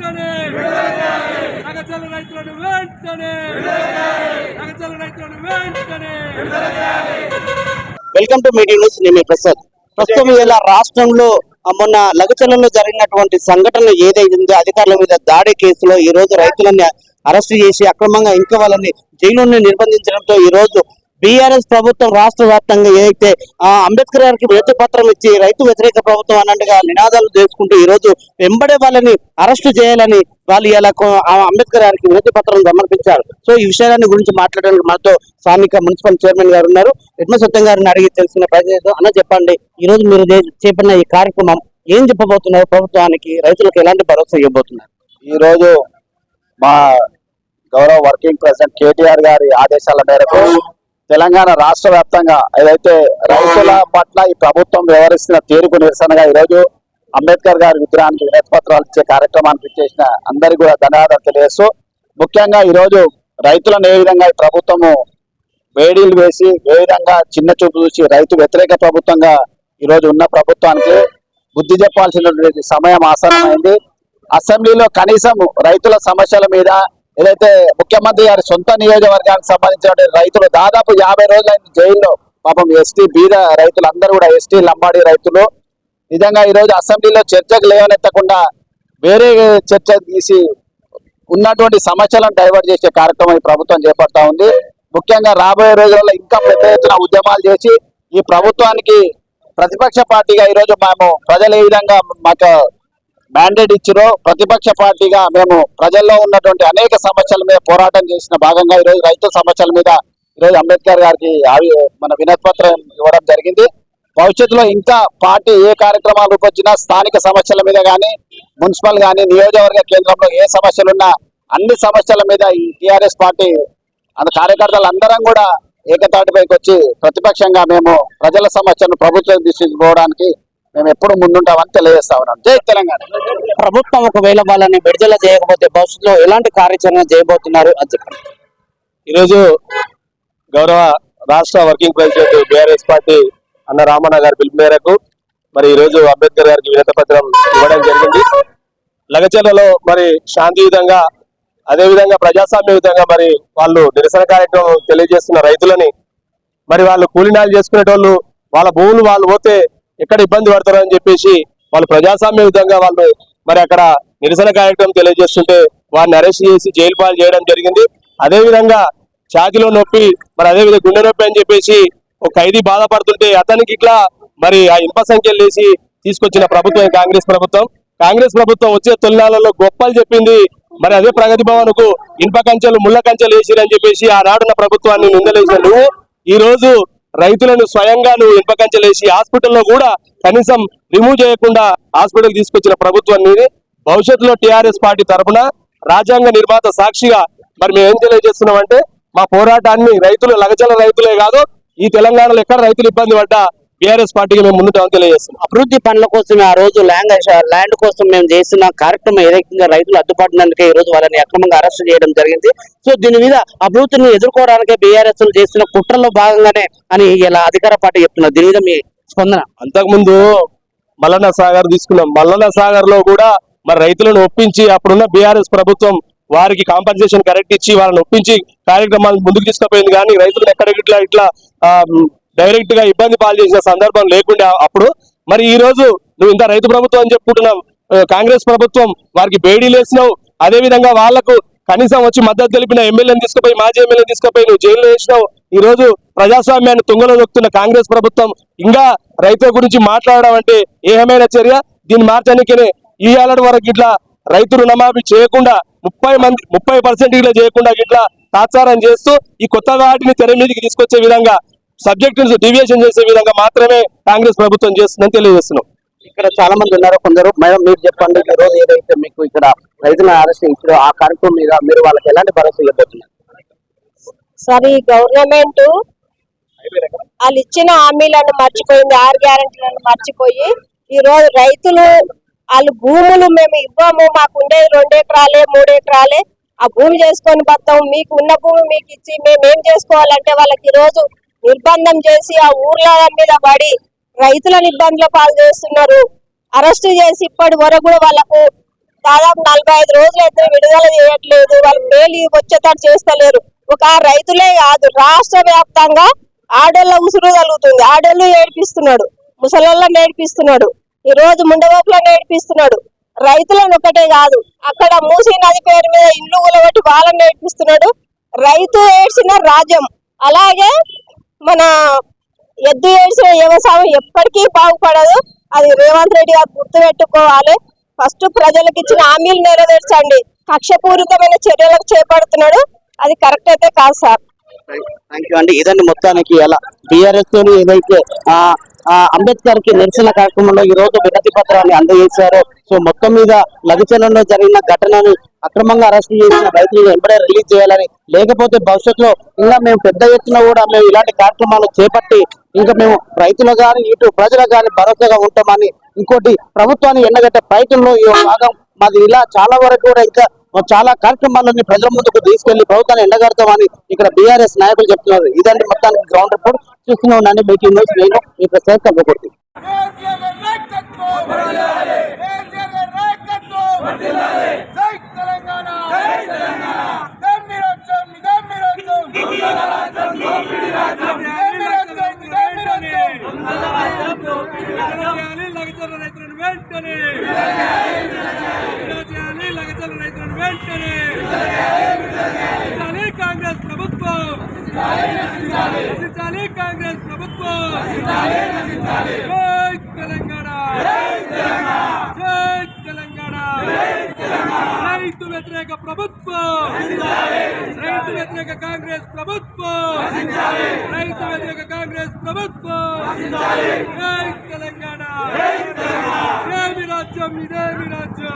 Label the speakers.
Speaker 1: వెంటనే! నగచల రైతులను వెంటనే! నగచల రైతులను వెంటనే!
Speaker 2: వెల్కమ్ టు మీడియా న్యూస్ నేను ప్రసాద్. ప్రస్తుతం ఇలా రాష్ట్రంలో మొన్న లఘుచలంలో జరిగినటువంటి సంఘటన ఏదైతుందో ఉందో అధికారుల మీద దాడి కేసులో ఈ రోజు రైతులని అరెస్ట్ చేసి అక్రమంగా ఇంకా వాళ్ళని జైలుని నిర్బంధించడంతో ఈ రోజు బీఆర్ఎస్ ప్రభుత్వం రాష్ట్ర వ్యాప్తంగా ఏదైతే ఆ, అంబేద్కర్ గారికి వినతి పత్రం ఇచ్చి రైతు వ్యతిరేక ప్రభుత్వం అన్నట్టుగా నినాదాలు చేసుకుంటూ ఈ రోజు వెంబడే వాళ్ళని అరెస్టు చేయాలని వాళ్ళు ఇలా ఆ అంబేద్కర్ గారికి వినతి పత్రం సమర్పించారు. సో ఈ విషయాన్ని గురించి మాట్లాడడానికి మనతో స్థానిక మున్సిపల్ చైర్మన్ గారు ఉన్నారు. ఎడ్మ సత్యం గారిని అడిగి తెలిసిన ప్రజలు అన్న చెప్పండి. ఈ రోజు మీరు చే- చేపట్టిన ఈ కార్యక్రమం ఏం చెప్పబోతున్నారు? ప్రభుత్వానికి రైతులకు ఎలాంటి భరోసా ఇవ్వబోతున్నారు?
Speaker 3: ఈ రోజు మా గౌరవ వర్కింగ్ ప్రెసిడెంట్ కేటీఆర్ గారి ఆదేశాల మేరకు తెలంగాణ రాష్ట్ర వ్యాప్తంగా ఏదైతే రైతుల పట్ల ఈ ప్రభుత్వం వ్యవహరిస్తున్న తీరుకు నిరసనగా ఈ రోజు అంబేద్కర్ గారి విగ్రహానికి వినతి పత్రాలు ఇచ్చే కార్యక్రమానికి చేసిన అందరికీ కూడా ధన్యవాదాలు తెలియజేస్తూ ముఖ్యంగా ఈ రోజు రైతులను ఏ విధంగా ఈ ప్రభుత్వము వేడీలు వేసి ఏ విధంగా చిన్న చూపు చూసి రైతు వ్యతిరేక ప్రభుత్వంగా ఈరోజు ఉన్న ప్రభుత్వానికి బుద్ధి చెప్పాల్సినటువంటి సమయం ఆసన్నమైంది. అసెంబ్లీలో కనీసం రైతుల సమస్యల మీద ఏదైతే ముఖ్యమంత్రి గారి సొంత నియోజకవర్గానికి సంబంధించిన రైతులు దాదాపు యాభై రోజులైన జైల్లో. పాపం ఎస్టీ బీద రైతులు అందరూ కూడా ఎస్టీ లంబాడి రైతులు. నిజంగా ఈ రోజు అసెంబ్లీలో చర్చకు లేవనెత్తకుండా వేరే చర్చ తీసి ఉన్నటువంటి సమస్యలను డైవర్ట్ చేసే కార్యక్రమం ఈ ప్రభుత్వం చేపడతా ఉంది. ముఖ్యంగా రాబోయే రోజుల్లో ఇంకా పెద్ద ఎత్తున ఉద్యమాలు చేసి ఈ ప్రభుత్వానికి ప్రతిపక్ష పార్టీగా ఈ రోజు మేము ప్రజలు ఏ విధంగా మాకు మ్యాండేట్ ఇచ్చిరో ప్రతిపక్ష పార్టీగా మేము ప్రజల్లో ఉన్నటువంటి అనేక సమస్యల మీద పోరాటం చేసిన భాగంగా ఈరోజు రైతు సమస్యల మీద ఈ రోజు అంబేద్కర్ గారికి ఆవి- మన వినతిపత్రం ఇవ్వడం జరిగింది. భవిష్యత్తులో ఇంకా పార్టీ ఏ కార్యక్రమాలు రూపొచ్చినా స్థానిక సమస్యల మీద కానీ మున్సిపల్ కానీ నియోజకవర్గ కేంద్రంలో ఏ సమస్యలున్నా అన్ని సమస్యల మీద ఈ టీఆర్ఎస్ పార్టీ అంత కార్యకర్తలు అందరం కూడా ఏకతాటిపైకి వచ్చి ప్రతిపక్షంగా మేము ప్రజల సమస్యను ప్రభుత్వం తీసుకుపోవడానికి మేము ఎప్పుడు ముందుంటామని తెలియజేస్తా ఉన్నాం. జై తెలంగాణ.
Speaker 2: ప్రభుత్వం ఒకవేళ వాళ్ళని విడుదల చేయకపోతే భవిష్యత్తులో ఎలాంటి కార్యాచరణ చేయబోతున్నారు చెప్పండి.
Speaker 3: ఈరోజు గౌరవ రాష్ట్ర వర్కింగ్ ప్రెసిడెంట్ బీఆర్ఎస్ పార్టీ అన్న రామన్న గారి పిలుపు మేరకు మరి ఈరోజు అంబేద్కర్ గారికి వినతి పత్రం ఇవ్వడం జరిగింది. లగచర్లలో మరి శాంతియుతంగా అదేవిధంగా ప్రజాస్వామ్యయుతంగా మరి వాళ్ళు నిరసన కార్యక్రమం తెలియజేస్తున్న రైతులని మరి వాళ్ళు కూలినాలు చేసుకునేటోళ్ళు వాళ్ళ భూములు వాళ్ళు పోతే ఎక్కడ ఇబ్బంది పడతారు అని చెప్పేసి వాళ్ళు ప్రజాస్వామ్య విధంగా వాళ్ళు మరి అక్కడ నిరసన కార్యక్రమం తెలియజేస్తుంటే వారిని అరెస్ట్ చేసి జైలు పాలు చేయడం జరిగింది. అదేవిధంగా ఛాతిలో నొప్పి మరి అదే విధంగా గుండె నొప్పి అని చెప్పేసి ఒక ఖైదీ బాధపడుతుంటే అతనికి ఇట్లా మరి ఆ ఇనుప సంఖ్యలు వేసి తీసుకొచ్చిన ప్రభుత్వం కాంగ్రెస్ ప్రభుత్వం. కాంగ్రెస్ ప్రభుత్వం వచ్చే తొలినాళ్ళలో గొప్పలు చెప్పింది మరి అదే ప్రగతి భవన్కు ఇనుప కంచెలు ముళ్ళ కంచెలు వేసిరని చెప్పేసి ఆనాడున్న ప్రభుత్వాన్ని నిందలేసిన నువ్వు ఈ రోజు రైతులను స్వయంగా నువ్వు ఇనుప హాస్పిటల్లో కూడా కనీసం రిమూవ్ చేయకుండా హాస్పిటల్ తీసుకొచ్చిన ప్రభుత్వం నీది. భవిష్యత్తులో టీఆర్ఎస్ పార్టీ తరఫున రాజ్యాంగ నిర్మాత సాక్షిగా మరి మేము ఏం తెలియజేస్తున్నాం అంటే మా పోరాటాన్ని రైతులు లగచల రైతులే కాదు ఈ తెలంగాణలో ఎక్కడ రైతులు ఇబ్బంది పడ్డా బీఆర్ఎస్ పార్టీకి మేము ముందుంటామని తెలియజేస్తున్నాం
Speaker 2: అభివృద్ధి పనుల కోసం ఆ రోజు ల్యాండ్ ల్యాండ్ కోసం మేము చేసిన కార్యక్రమం ఏదైతే రైతులు అడ్డుపడినందుకే ఈ రోజు వాళ్ళని అక్రమంగా అరెస్ట్ చేయడం జరిగింది. సో దీని మీద అభివృద్ధిని ఎదుర్కోవడానికి బీఆర్ఎస్ చేసిన కుట్రలో భాగంగానే అని ఇలా అధికార పార్టీ చెప్తున్నారు. దీని మీద మీ స్పందన?
Speaker 3: అంతకుముందు మల్లన్న సాగర్ తీసుకున్నాం. మల్లన్న సాగర్లో కూడా మరి రైతులను ఒప్పించి అప్పుడున్న బీఆర్ఎస్ ప్రభుత్వం వారికి కాంపన్సేషన్ కరెక్ట్ ఇచ్చి వాళ్ళని ఒప్పించి కార్యక్రమాలు ముందుకు తీసుకుపోయింది. కానీ రైతులను ఎక్కడ ఇట్లా ఇట్లా డైరెక్ట్గా ఇబ్బంది పాలు చేసిన సందర్భం లేకుండా అప్పుడు మరి ఈ రోజు నువ్వు ఇంత రైతు ప్రభుత్వం అని చెప్పుకుంటున్నావు కాంగ్రెస్ ప్రభుత్వం వారికి బేడీలు వేసినావు అదే విధంగా వాళ్ళకు కనీసం వచ్చి మద్దతు తెలిపిన ఎమ్మెల్యేని తీసుకుపోయి మాజీ ఎమ్మెల్యేని తీసుకుపోయి నువ్వు జైల్లో వేసినావు. ఈ రోజు ప్రజాస్వామ్యాన్ని తుంగలో దొక్కుతున్న కాంగ్రెస్ ప్రభుత్వం ఇంకా రైతుల గురించి మాట్లాడడం అంటే ఏమైన చర్య. దీన్ని మార్చడానికి ఈ వరకు ఇట్లా రైతు రుణమాఫీ చేయకుండా ముప్పై మంది ముప్పై పర్సెంట్ ఇట్లా చేయకుండా ఇట్లా తాత్సారం చేస్తూ ఈ కొత్త వాటిని తెర మీదకి తీసుకొచ్చే విధంగా సబ్జెక్టు డివియేషన్ చేసే విధంగా మాత్రమే కాంగ్రెస్ ప్రభుత్వం చేస్తుందని తెలియజేస్తున్నాం.
Speaker 2: ఇక్కడ చాలా మంది ఉన్నారు కొందరు. మేడం మీరు చెప్పండి ఈ రోజు ఏదైతే మీకు ఇక్కడ రైతులను అరెస్ట్ ఆ కార్యక్రమం మీద మీరు వాళ్ళకి ఎలాంటి భరోసా ఇవ్వబోతున్నారు?
Speaker 4: సార్ ఈ గవర్నమెంట్ వాళ్ళు ఇచ్చిన హామీలను మర్చిపోయింది ఆరు గ్యారంటీలను మర్చిపోయి ఈ రోజు రైతులు వాళ్ళు భూములు మేము ఇవ్వము మాకు ఉండే రెండు ఎకరాలే మూడు ఎకరాలే ఆ భూమి చేసుకొని బతాం మీకు ఉన్న భూమి మీకు ఇచ్చి మేము ఏం చేసుకోవాలంటే వాళ్ళకి ఈ రోజు నిర్బంధం చేసి ఆ ఊర్ల మీద పడి రైతులను ఇబ్బందుల పాలు చేస్తున్నారు. అరెస్ట్ చేసి ఇప్పటి వరకు కూడా వాళ్ళకు దాదాపు నలభై ఐదు రోజులు అయితే విడుదల చేయట్లేదు. వాళ్ళు బెయిల్ వచ్చేటట్టు చేస్తలేరు. ఒక రైతులే కాదు రాష్ట్ర వ్యాప్తంగా ఆడోళ్ళ ఉసురు తగులుతుంది. ఆడోళ్ళు ఏడిపిస్తున్నాడు ముసలోళ్ళని నేర్పిస్తున్నాడు ఈ రోజు ముండవోపులను నేర్పిస్తున్నాడు రైతులను ఒకటే కాదు అక్కడ మూసీ నది పేరు మీద ఇల్లు కూలబెట్టి వాళ్ళని నేర్పిస్తున్నాడు రైతు ఏడ్చిన రాజ్యం. అలాగే మన ఎద్దు ఏడ్చిన వ్యవసాయం ఎప్పటికీ బాగుపడదు. అది రేవంత్ రెడ్డి గారు గుర్తు పెట్టుకోవాలి ఫస్ట్ ప్రజలకు ఇచ్చిన హామీలు నెరవేర్చండి. కక్షపూరితమైన చర్యలకు చేపడుతున్నాడు. అది కరెక్ట్ అయితే కాదు సార్.
Speaker 2: థ్యాంక్ యూ అండి. ఇదండి మొత్తానికి ఎలా బీఆర్ఎస్ తోని ఏదైతే ఆ అంబేద్కర్కి నిరసన కార్యక్రమంలో ఈ రోజు వినతి పత్రాన్ని అందజేశారు సో మొత్తం మీద లఘుచలంలో జరిగిన ఘటనని అక్రమంగా అరెస్ట్ చేసిన రైతులను ఎంబడే రిలీజ్ చేయాలని లేకపోతే భవిష్యత్తులో ఇంకా మేము పెద్ద ఎత్తున కూడా మేము ఇలాంటి కార్యక్రమాలు చేపట్టి ఇంకా మేము రైతులు కానీ ఇటు ప్రజలకు కానీ భరోసాగా ఉంటామని ఇంకోటి ప్రభుత్వాన్ని ఎండగట్టే ప్రయత్నంలో ఈ భాగం మాది ఇలా చాలా వరకు కూడా ఇంకా చాలా కార్యక్రమాలన్నీ ప్రజల ముందుకు తీసుకెళ్ళి ప్రభుత్వాన్ని ఎండగడతామని ఇక్కడ బీఆర్ఎస్ నాయకులు చెప్తున్నారు ఇదండి మొత్తానికి గ్రౌండ్ రిపోర్ట్ చూస్తూనే ఉన్నాను బ్రేకింగ్ న్యూస్ నేను మీ ప్రసాద్ కల్పకొడుతుంది
Speaker 1: వెంటనే వెంటనే రచించాలి కాంగ్రెస్ ప్రభుత్వం. రచించాలి కాంగ్రెస్ ప్రభుత్వం. జై తెలంగాణ. జై తెలంగాణ. రైతు వ్యతిరేక ప్రభుత్వం. రైతు వ్యతిరేక కాంగ్రెస్ ప్రభుత్వం. రైతు వ్యతిరేక కాంగ్రెస్ ప్రభుత్వం. జై తెలంగాణ. ఏమి రాజ్యం ఇదేమి రాజ్యం.